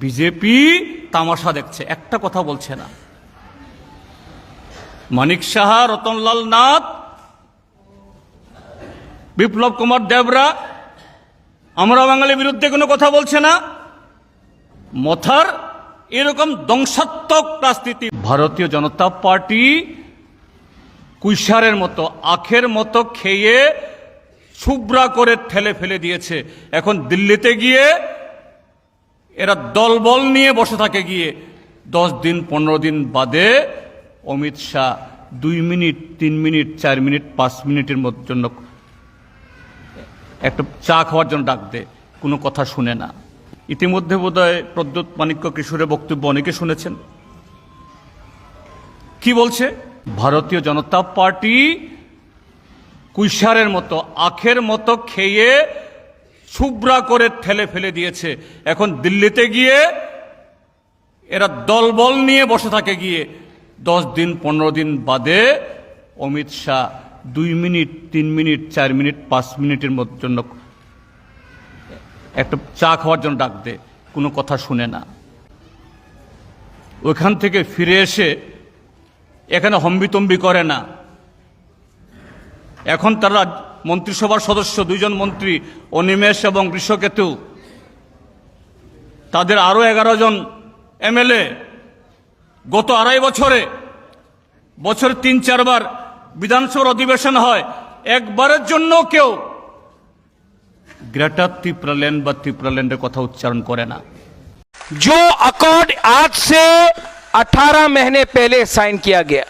BJP তামাশা দেখছে, একটা কথা বলছে না। মানিক সাহা, রতনলাল নাথ, বিপ্লব কুমার দেবরা, আমরা বাঙালির বিরুদ্ধে কোনো কথা বলছে না। মথার এরকম ধ্বংসাত্মক রাজনীতি। ভারতীয় জনতা পার্টি কুইসারের মতো, আখের মতো খেয়ে শুভ্রা করে ঠেলে ফেলে দিয়েছে। এখন দিল্লিতে গিয়ে এরা দলবল নিয়ে বসে থাকে গিয়ে। দশ দিন, পনেরো দিন বাদে অমিত শাহ দুই মিনিট, তিন মিনিট, চার মিনিট, পাঁচ মিনিটের জন্য একটা চা খাওয়ার জন্য ডাক দে কোনো কথা শুনে না। ইতিমধ্যে বোধহয় প্রদ্যুৎ মাণিক্য কিশোরের বক্তব্য অনেকে শুনেছেন। কি বলছে? ভারতীয় জনতা পার্টি কুইশারের মতো, আখের মতো খেয়ে শুভ্রা করে ঠেলে ফেলে দিয়েছে। এখন দিল্লিতে গিয়ে এরা দলবল নিয়ে বসে থাকে গিয়ে। দশ দিন, পনেরো দিন বাদে অমিত শাহ দুই মিনিট, তিন মিনিট, চার মিনিট, পাঁচ মিনিটের জন্য একটা চা খাওয়ার জন্য ডাক দে কোনো কথা শুনে না। ওইখান থেকে ফিরে এসে এখানে হম্বিতম্বি করে না। এখন তারা মন্ত্রিসভার সদস্য দুইজন মন্ত্রী অনিমেষ এবং গ্রীষ্মকেতু তাদের আরও এগারো জন এমএলএ গত আড়াই বছরে বছর তিন চারবার বিধানসভার অধিবেশন হয় একবারের জন্য কেউ গ্রেটার ত্রিপুরাল্যান্ড বা ত্রিপুরাল্যান্ডের কথা উচ্চারণ করে না जो अकॉर्ड आज से 18 महीने पहले साइन किया गया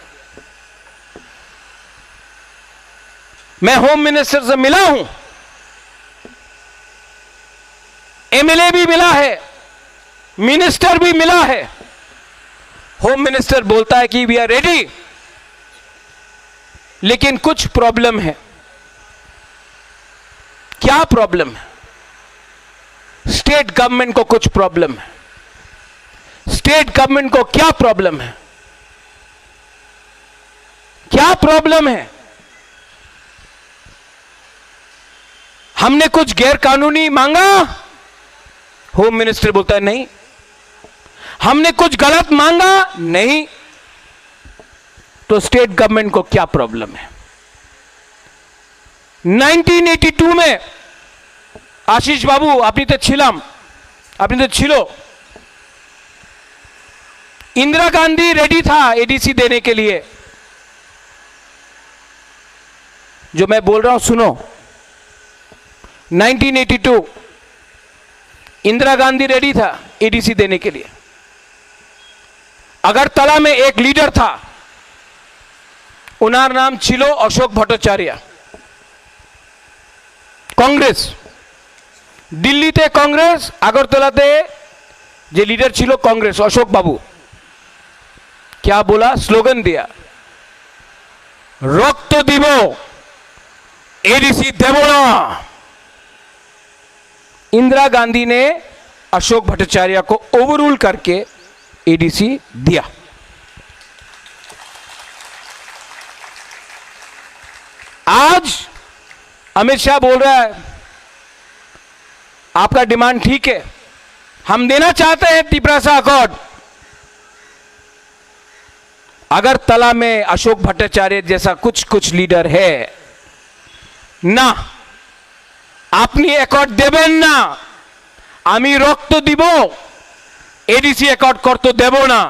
मैं होम मिनिस्टर से मिला हूँ। एमएलए भी मिला है, मिनिस्टर भी मिला है। होम मिनिस्टर बोलता है कि वी आर रेडी लेकिन कुछ प्रॉब्लम है। क्या प्रॉब्लम है? स्टेट गवर्नमेंट को कुछ प्रॉब्लम है। स्टेट गवर्नमेंट को क्या प्रॉब्लम है? क्या प्रॉब्लम है? हमने कुछ गैर कानूनी मांगा? होम मिनिस्टर बोलता है, नहीं। हमने कुछ गलत मांगा? नहीं। तो स्टेट गवर्नमेंट को क्या प्रॉब्लम है? 1982 में आशीष बाबू, अपनी तो छिलम, अपनी तो छिलो। इंदिरा गांधी रेडी था एडीसी देने के लिए। जो मैं बोल रहा हूँ, सुनो। 1982 इंदिरा गांधी रेडी था एडीसी देने के लिए अगरतला में एक लीडर था उनार नाम छिलो अशोक भट्टाचार्य কংগ্রেস দিল্লিতে কংগ্রেস আগরতলাতে যে লিডার ছিল কংগ্রেস অশোক বাবু क्या बोला स्लोगन दिया রক্ত দিব एडीसी দেব না इंदिरा गांधी ने अशोक भट्टाचार्य को ओवररूल करके एडीसी दिया। आज अमित शाह बोल रहा है, आपका डिमांड ठीक है, हम देना चाहते हैं तिपरासा अकॉर्ड अगर तला में अशोक भट्टाचार्य जैसा कुछ कुछ लीडर है না আপনি অ্যাকর্ড দেবেন না আমি রক্ত দিব এডিসি অ্যাকর্ড করতে দেব না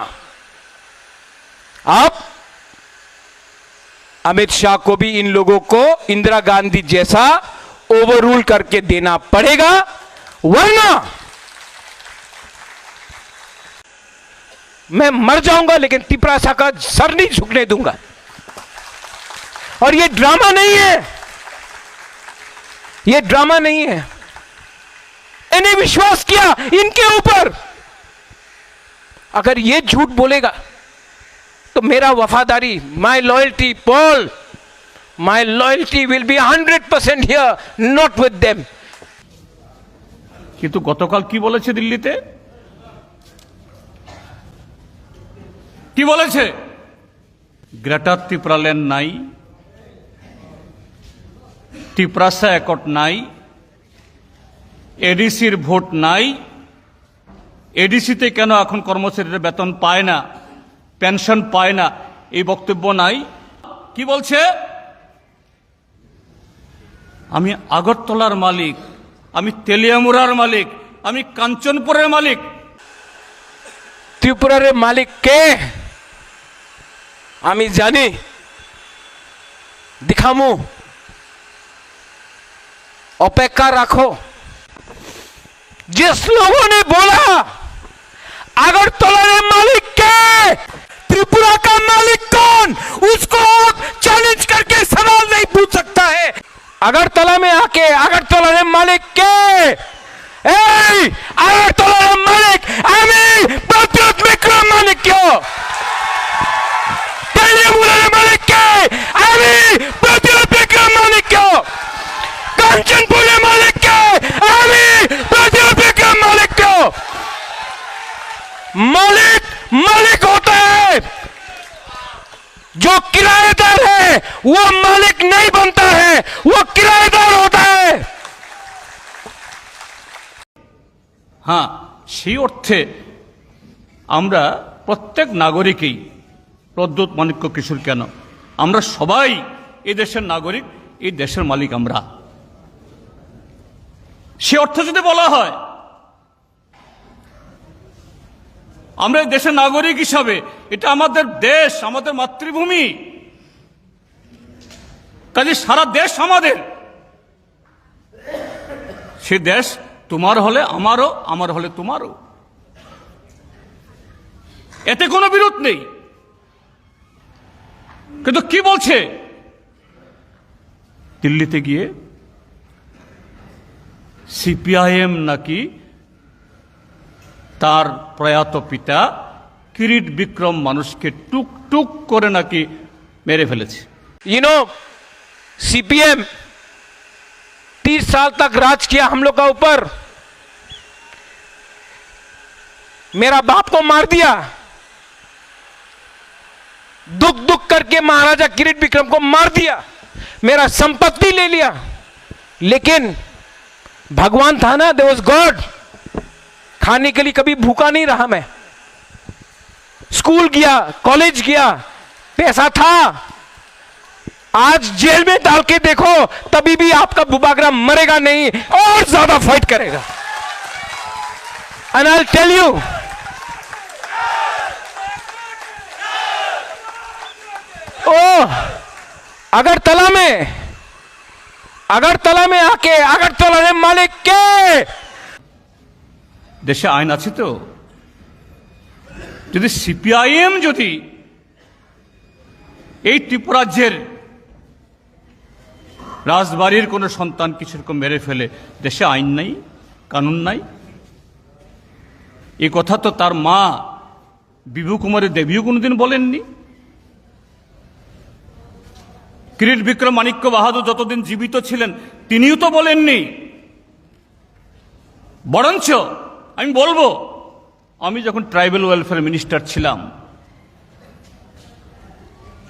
अब अमित शाह को भी इन लोगों को इंदिरा गांधी जैसा ओवररूल करके देना पड़ेगा वरना मैं मर जाऊंगा लेकिन तिपरासा का सर नहीं झुकने दूंगा और ये ड्रामा नहीं है ये ड्रामा नहीं है इन्हें विश्वास किया इनके ऊपर अगर ये झूठ बोलेगा तो मेरा वफादारी my loyalty Paul my loyalty will be hundred percent here not with them কিন্তু গতকাল কি বলেছে দিল্লিতে কি বলেছে গ্রেটার ত্রিপুরাল্যান্ড নাই ত্রিপুরাসা একট নাই, এডিসির ভোট নাই, এডিসিতে কেন এখন কর্মচারীরা বেতন পায় না, পেনশন পায় না, এই বক্তব্য নাই? কি বলছে? আমি আগরতলার মালিক, আমি তেলিয়ামুড়ার মালিক, আমি কাঞ্চনপুরের মালিক। ত্রিপুরার মালিক কে? আমি জানি। দিখামু। अपेक्षा रखो। जिस लोगों ने बोला अगर में मालिक के, त्रिपुरा का मालिक कौन, उसको चैलेंज करके सवाल नहीं पूछ सकता है। अगरतला में आके अगरतला में मालिक के जो किराएदार है वो मालिक नहीं बनता है वो किराएदार होता है হ্যাঁ সেই অর্থে আমরা প্রত্যেক নাগরিকই প্রদ্যুৎ মাণিক্য কিশোর কেন আমরা সবাই এই দেশের নাগরিক এই দেশের মালিক আমরা সে অর্থ যদি বলা হয় আমরা এই দেশের নাগরিক হিসাবে, এটা আমাদের দেশ, আমাদের মাতৃভূমি। কাজে সারা দেশ আমাদের। সে দেশ তোমার হলে আমারও, আমার হলে তোমারও। এতে কোনো বিরোধ নেই। কিন্তু কি বলছে? দিল্লিতে গিয়ে সিপিআইএম নাকি তার প্রয়াত পিতা কিরিট বিক্রম মানুষকে টুক টুক করে নাকি মেরে ফেলেছে यू नो सीपीएम तीस साल तक राज किया हम लोग का ऊपर मेरा बाप को मार दिया दुख दुख करके महाराजा किरीट विक्रम को मार दिया मेरा संपत्ति ले लिया लेकिन भगवान था ना दे वॉज गॉड खाने के लिए कभी भूखा नहीं रहा मैं। स्कूल गया, कॉलेज गया, पैसा था। आज जेल में डाल के देखो, तभी भी आपका बुबागरा मरेगा नहीं, और ज़्यादा फाइट करेगा। And I tell you oh Agartala में अगरतला में आके, अगरतला ने मालिक के দেশে আইন আছে তো? যদি সিপিআইএম যদি এই ত্রিপুরাজ্যের রাজবাড়ির কোনো সন্তান কিছু রকম মেরে ফেলে, দেশে আইন নাই, কানুন নাই? এই কথা তো তার মা বিভু কুমারী দেবীও কোনোদিন বলেননি। কিরিট বিক্রম মাণিক্য বাহাদুর যতদিন জীবিত ছিলেন, তিনিও তো বলেননি। বরঞ্চ আমি বলব, আমি যখন ট্রাইবেল ওয়েলফেয়ার মিনিস্টার ছিলাম,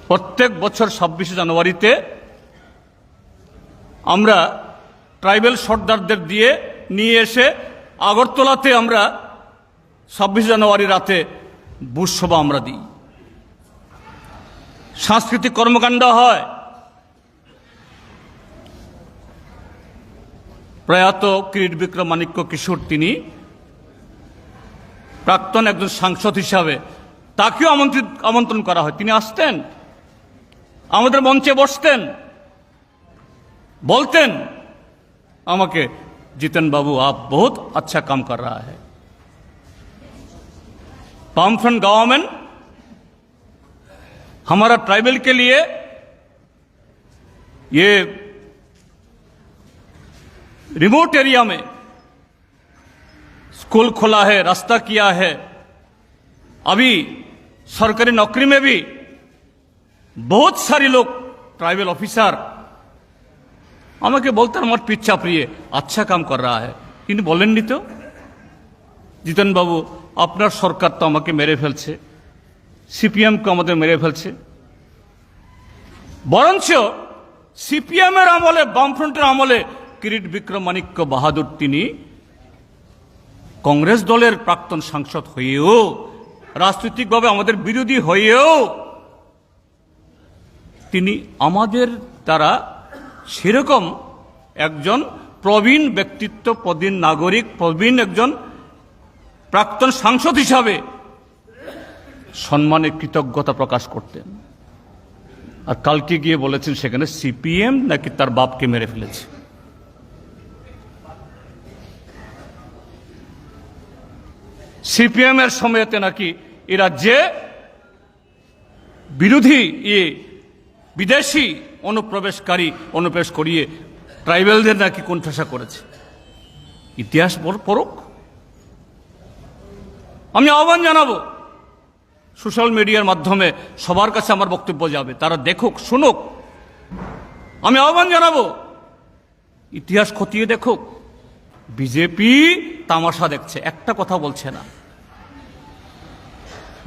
প্রত্যেক বছর ছাব্বিশে জানুয়ারিতে আমরা ট্রাইবেল সর্দারদের দিয়ে নিয়ে এসে আগরতলাতে আমরা ছাব্বিশে জানুয়ারি রাতে বুশ সভা আমরা দিই। সাংস্কৃতিক কর্মকাণ্ড হয়। প্রয়াত কিরিট বিক্রম মাণিক্য কিশোর তিনি প্রাক্তন একজন সাংসদ হিসাবে তাকেও আমন্ত্রিত আমন্ত্রণ করা হয় তিনি আসতেন আমাদের মঞ্চে বসতেন বলতেন আমাকে जितन बाबू आप बहुत अच्छा काम कर रहा है पामफ्रंट गवर्नमेंट हमारा ट्राइबल के लिए ये रिमोट एरिया में स्कूल खोला है रास्ता किया है अभी सरकारी नौकरी में भी बहुत सारे लोग ट्राइबल ऑफिसर আমাকে বলতেন আমার পিচ্ছা প্রিয়ে আচ্ছা কাম কর রা হ্যায় কিন্তু বলেননি তো জিতেন বাবু আপনার সরকার তো আমাকে মেরে ফেলছে সিপিএমকে আমাদের মেরে ফেলছে বরঞ্চ সিপিএমের আমলে বামফ্রন্টের আমলে কিরিট বিক্রম মাণিক্য বাহাদুর তিনি কংগ্রেস দলের প্রাক্তন সাংসদ হয়েও, রাজনৈতিকভাবে আমাদের বিরোধী হয়েও, তিনি আমাদের দ্বারা সেরকম একজন প্রবীণ ব্যক্তিত্ব, প্রবীণ নাগরিক, প্রবীণ একজন প্রাক্তন সাংসদ হিসাবে সম্মানে কৃতজ্ঞতা প্রকাশ করতেন। আর কালকে গিয়ে বলেছেন সেখানে সিপিএম নাকি তার বাপকে মেরে ফেলেছে। সিপিএম এর সময়তে নাকি এ রাজ্যে বিরোধী ইয়ে বিদেশি অনুপ্রবেশকারী অনুপ্রবেশ করিয়ে ট্রাইবেলদের নাকি কোণঠাসা করেছে। ইতিহাস বড় পরক। আমি আহ্বান জানাব, সোশ্যাল মিডিয়ার মাধ্যমে সবার কাছে আমার বক্তব্য যাবে, তারা দেখুক, শুনুক। আমি আহ্বান জানাব, ইতিহাস খতিয়ে দেখুক। বিজেপি তামাশা দেখছে, একটা কথা বলছে না।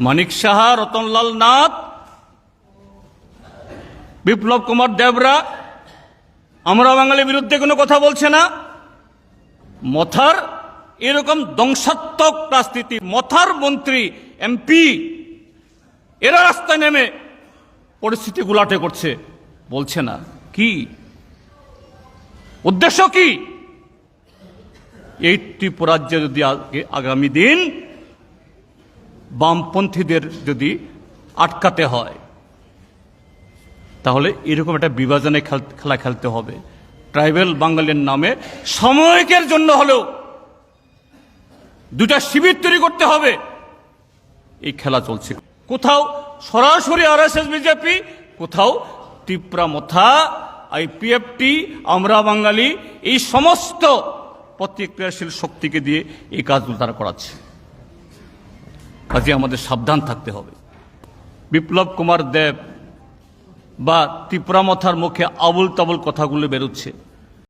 মানিক সাহা, রতনলাল নাথ, বিপ্লব কুমার দেবরা। আমরা বাঙালির বিরুদ্ধে কোনো কথা বলছে না। মথার এরকম ধ্বংসাত্মক রাজনীতি, মথার মন্ত্রী, এমপি, এরা রাস্তায় নেমে পরিস্থিতি গুলাটে করছে, বলছে না। কি? উদ্দেশ্য কি? এই ত্রিপুরাজ্যে যদি আগামী দিন বামপন্থীদের যদি আটকাতে হয়, তাহলে এরকম একটা বিভাজনে খেলা খেলতে হবে। ট্রাইবেল বাঙালির নামে সাময়িকের জন্য হলেও দুটা শিবির তৈরি করতে হবে। এই খেলা চলছে। কোথাও সরাসরি আর এস এস বিজেপি, কোথাও ত্রিপুরা মথা, আইপিএফটি, আমরা বাঙালি, এই সমস্ত প্রতিক্রিয়াশীল শক্তিকে দিয়ে এই কাজগুলো তারা করাচ্ছে। কাজে আমাদের সাবধান থাকতে হবে। বিপ্লব কুমার দেব বা ত্রিপুরা মথার মুখে আবুল তাবুল কথাগুলো বেরোচ্ছে।